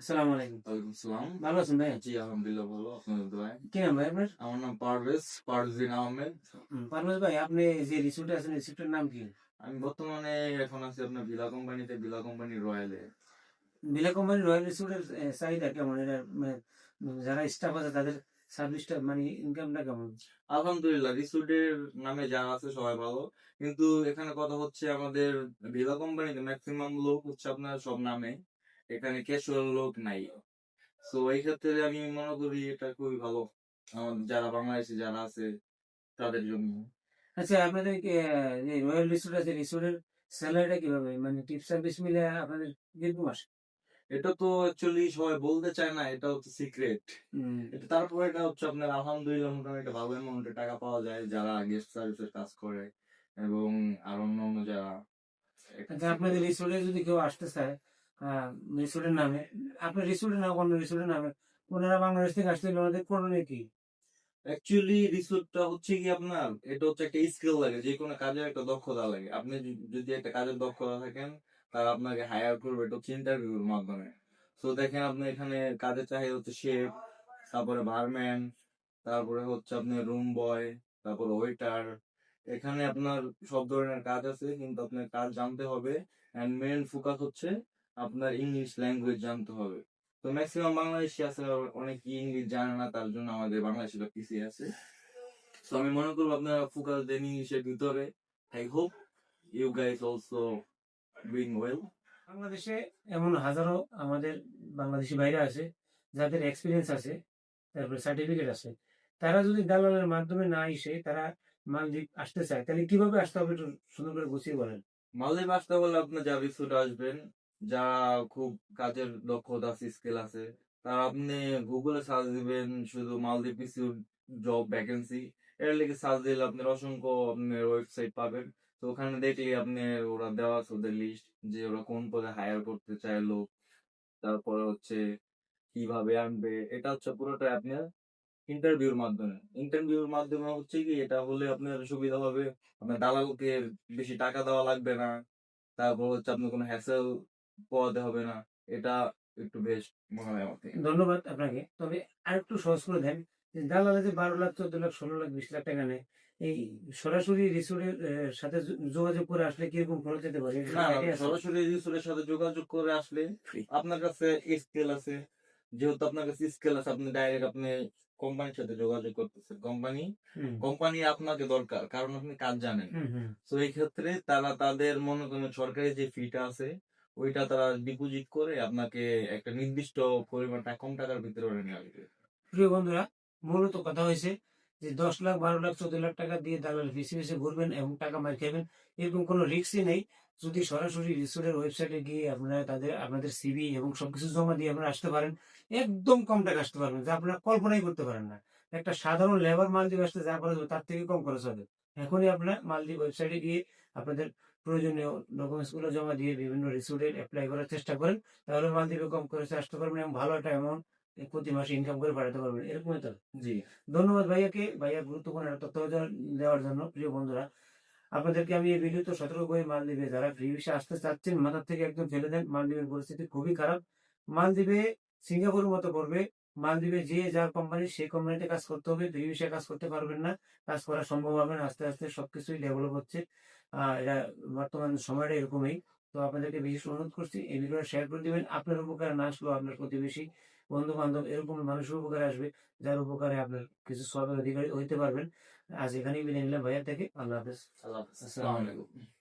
আসসালামু আলাইকুম। ওয়ালাইকুম সালাম ভালো আছেন ভাই? জি আলহামদুলিল্লাহ ভালো। আপনাদের দোয়ায়? কি নাম ভাই আপনার? আমার নাম পারভেজ পারভিন আহমেদ। পারভেজ ভাই আপনি যে রিসোর্টে আছেন রিসোর্টের নাম কি? আমি বর্তমানে এখন আছি আপনার বিলা কোম্পানিতে বিলা কোম্পানি রয়্যালে। বিলা কোম্পানি রয়্যাল রিসোর্টের চাহিদা কেমন? এটা মানে যারা স্টাফ আছে তাদের সার্ভিসটা মানে ইনকামটা কেমন? আলহামদুলিল্লাহ রিসুডের নামে যারা আছে সবাই ভালো। কিন্তু এখানে কথা হচ্ছে আমাদের বিলা কোম্পানিতে ম্যাক্সিমাম লোক হচ্ছে আপনার সব নামে। এখানে ক্যাশুয়াল লোক নাই। তো এই ক্ষেত্রে আমি মনে করি এটা খুবই ভালো। আমাদের যারা বাংলাদেশে যারা আছে তাদের জন্য। আচ্ছা আপনাদের যে রয়্যাল রিসোর্ট আছে রিসোর্টের স্যালারিটা কীভাবে? মানে টিপ সার্ভিস মিলে আপনাদের কীরকম আসে এটা তো অ্যাকচুয়ালি সবাই বলতে চায় না এটা হচ্ছে সিক্রেট এটা তারপরে এটা হচ্ছে আপনার আলহামদুলিল্লাহ মোটামুটি ভালো অ্যামাউন্টে টাকা পাওয়া যায় যারা গেস্ট সার্ভিসের কাজ করে এবং আর অন্য অন্য যারা আচ্ছা আপনাদের রিসোর্টে যদি কেউ আসতে চায় রিসোর্টের নামে। আপনার রিসোর্টের নাম অন্য রিসোর্টের নামে। ওনারা বাংলাদেশ থেকে আসতে হলে ওনাদের করণীয় কি? অ্যাকচুয়ালি রিসোর্টটা হচ্ছে কি আপনার, এটা হচ্ছে একটা স্কিল লাগে, যে কোনো কাজের একটা দক্ষতা লাগে। আপনি যদি- যদি একটা কাজের দক্ষতা থাকেন, তারা আপনাকে হায়ার করবে, এটা হচ্ছে ইন্টারভিউর মাধ্যমে। তো দেখেন আপনি এখানে কাজের চাহিদা হচ্ছে শেফ তারপরে বারম্যান তারপরে হচ্ছে আপনার রুম বয় তারপরে ওয়েটার এখানে আপনার সব ধরনের কাজ আছে, কিন্তু আপনার কাজ জানতে হবে। এন্ড মেন ফোকাস হচ্ছে আপনার ইংলিশ ল্যাঙ্গুয়েজ জানতে হবে। তো ম্যাক্সিমাম বাংলাদেশি আছে অনেক ইংলিশ জানে না তার জন্য আমাদের বাংলাদেশিরা পিছিয়ে আছে। তো আমি মনে করব আপনারা ফোকাস দেন ইংলিশের ভিতরে I hope you guys also doing well বাংলাদেশে এমন হাজারো আমাদের বাংলাদেশি বাইরে আছে যাদের এক্সপিরিয়েন্স আছে তারপরে সার্টিফিকেট আছে। তারা যদি দালালের মাধ্যমে না এসে তারা মালদ্বীপ আসতে চায় তাহলে কীভাবে আসতে হবে একটু সুন্দর করে গুছিয়ে বলেন? মালদ্বীপ আসতে বলে আপনার যা রিসোর্ট আসবেন যারা খুব কাজের দক্ষতা আছে স্কিল আছে। তারা আপনি গুগলে সার্চ দিবেন শুধু মালদ্বীপ জব ভ্যাকেন্সি এর লেগে সার্চ দিলে আপনার অসংখ্য আপনার ওয়েবসাইট পাবেন। তো ওখানে দেখলে আপনি ওরা দেওয়া আছে ওদের লিস্ট যে ওরা কোন পদে হায়ার করতে চায় লোক, তারপরে হচ্ছে কীভাবে আনবে, এটা হচ্ছে পুরোটা আপনার ইন্টারভিউর মাধ্যমে। ইন্টারভিউর মাধ্যমে হচ্ছে কি, এটা হলে আপনার সুবিধা হবে, আপনার দালালকে বেশি টাকা দেওয়া লাগবে না, তারপর হচ্ছে আপনার কোনো হ্যাসেল পোয়াতে হবে না। এটা একটু বেশ মনে হয় আমার ধন্যবাদ আপনাকে। তবে আরেকটু সহজ করে দেন দালালে যে বারো লাখ চোদ্দ লাখ ষোলো লাখ বিশ লাখ টাকা নেয় এই সরাসরি রিসোর্টের সাথে যোগাযোগ করে আসলে কীরকম খরচ যেতে পারে? সরাসরি রিসোর্টের সাথে যোগাযোগ করে আসলে আপনার কাছে স্কেল আছে। যেহেতু আপনার কাছে স্কেল আছে আপনি ডাইরেক্ট আপনি কোম্পানির সাথে যোগাযোগ করতেছেন। কোম্পানি কোম্পানি আপনাকে দরকার কারণ আপনি কাজ জানেন। তো এই ক্ষেত্রে তারা তাদের মনে করেন সরকারি যে ফিটা আছে ওইটা তারা ডিপোজিট করে আপনাকে একটা নির্দিষ্ট পরিমাণ কম টাকার ভিতরে ওরা নিয়ে আসবে। প্রিয় বন্ধুরা, মূলত কথা হয়েছে যে দশ লাখ, বারো লাখ, চোদ্দ লাখ টাকা দিয়ে দালাল পিছিয়ে পিছিয়ে ঘুরবেন এবং টাকা মার খাবেন এরকম কোনো রিস্কই নেই। যদি সরাসরি রিসোর্টের ওয়েবসাইটে গিয়ে আপনারা তাদের, আপনাদের সিবি এবং সবকিছু জমা দিয়ে আপনারা আসতে পারেন, একদম কম টাকা আসতে পারবেন, যা আপনারা কল্পনাই করতে পারেন না। একটা সাধারণ লেবার মালদ্বীপ আসতে যা খরচ হবে তার থেকে কম খরচ হবে। এখনই আপনার মালদ্বীপ ওয়েবসাইটে গিয়ে আপনাদের প্রয়োজনীয় ডকুমেন্টসগুলো জমা দিয়ে বিভিন্ন রিসোর্টে অ্যাপ্লাই করার চেষ্টা করেন তাহলে মালদ্বীপে কম খরচে আসতে পারবেন এবং ভালো একটা অ্যামাউন্ট প্রতি মাসে ইনকাম করে পাঠাতে পারবেন এরকমই তো? জি। ধন্যবাদ ভাইয়াকে। ভাইয়া গুরুত্বপূর্ণ একটা তথ্য দেওয়ার- দেওয়ার জন্য প্রিয় বন্ধুরা আপনাদেরকে আমি এই ভিডিওতে সতর্ক করে মালদ্বীপে যারা ফ্রি ভিসা আসতে চাচ্ছেন মাথার থেকে একদম ফেলে দেন মালদ্বীপের পরিস্থিতি খুবই খারাপ। মালদ্বীপে সিঙ্গাপুরের মতো করবে মালদ্বীপে যে যার কোম্পানি সেই কোম্পানিতে কাজ করতে হবে ফ্রি ভিসা কাজ করতে পারবেন না, কাজ করা সম্ভব হবে না, আস্তে আস্তে সবকিছুই ডেভেলপ হচ্ছে। এটা বর্তমান সময়টা এরকমই। তো আপনাদেরকে বিশেষ অনুরোধ করছি, এই ভিডিওটা শেয়ার করে দিবেন। আপনার উপকারে না আসলেও আপনার প্রতিবেশী বন্ধু বান্ধব এরকম মানুষের উপকারে আসবে, যার উপকারে আপনার কিছু সবের অধিকারী হইতে পারবেন। আজ এখানেই বিদায় নিলাম ভাইয়া থেকে। আল্লাহ হাফেজ। আল্লাহ। আসসালামু আলাইকুম।